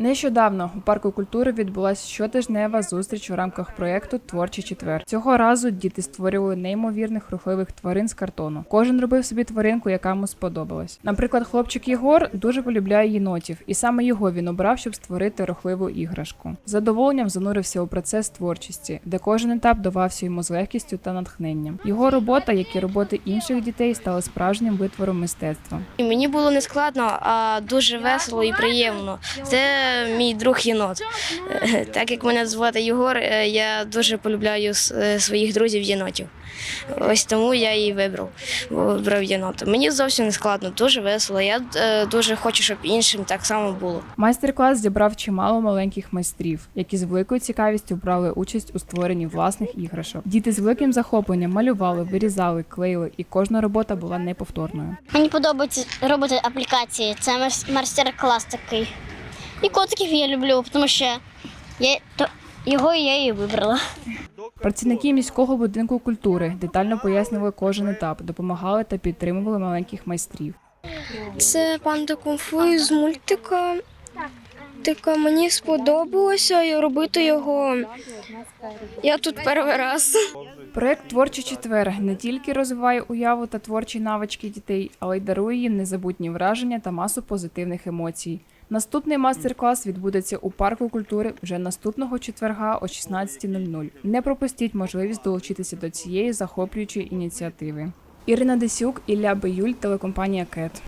Нещодавно у парку культури відбулася щотижнева зустріч у рамках проєкту Творчий четвер. Цього разу діти створювали неймовірних рухливих тварин з картону. Кожен робив собі тваринку, яка йому сподобалась. Наприклад, хлопчик Єгор дуже полюбляє єнотів, і саме його він обрав, щоб створити рухливу іграшку. Задоволенням занурився у процес творчості, де кожен етап давався йому з легкістю та натхненням. Його робота, як і роботи інших дітей, стали справжнім витвором мистецтва. І мені було не складно, а дуже весело і приємно. Це мій друг єнот. Так як мене звати Єгор, е, я дуже полюбляю е, своїх друзів єнотів. Ось тому я і вибрав, вибрав єнота. Мені зовсім не складно, дуже весело. Я е, дуже хочу, щоб іншим так само було. Майстер-клас зібрав чимало маленьких майстрів, які з великою цікавістю брали участь у створенні власних іграшок. Діти з великим захопленням малювали, вирізали, клеїли, і кожна робота була неповторною. Мені подобається робити аплікації. Це майстер-клас такий. І котиків я люблю, тому що я, то, його я і вибрала. Працівники міського будинку культури детально пояснювали кожен етап, допомагали та підтримували маленьких майстрів. Це панда кунг-фу з мультика. Тика мені сподобалося робити його. Я тут перший раз. Проект Творчий четвер не тільки розвиває уяву та творчі навички дітей, але й дарує їм незабутні враження та масу позитивних емоцій. Наступний майстер-клас відбудеться у парку культури вже наступного четверга о 16.00. Не пропустіть можливість долучитися до цієї захоплюючої ініціативи. Ірина Десюк, Ілля Биюль, телекомпанія Кет.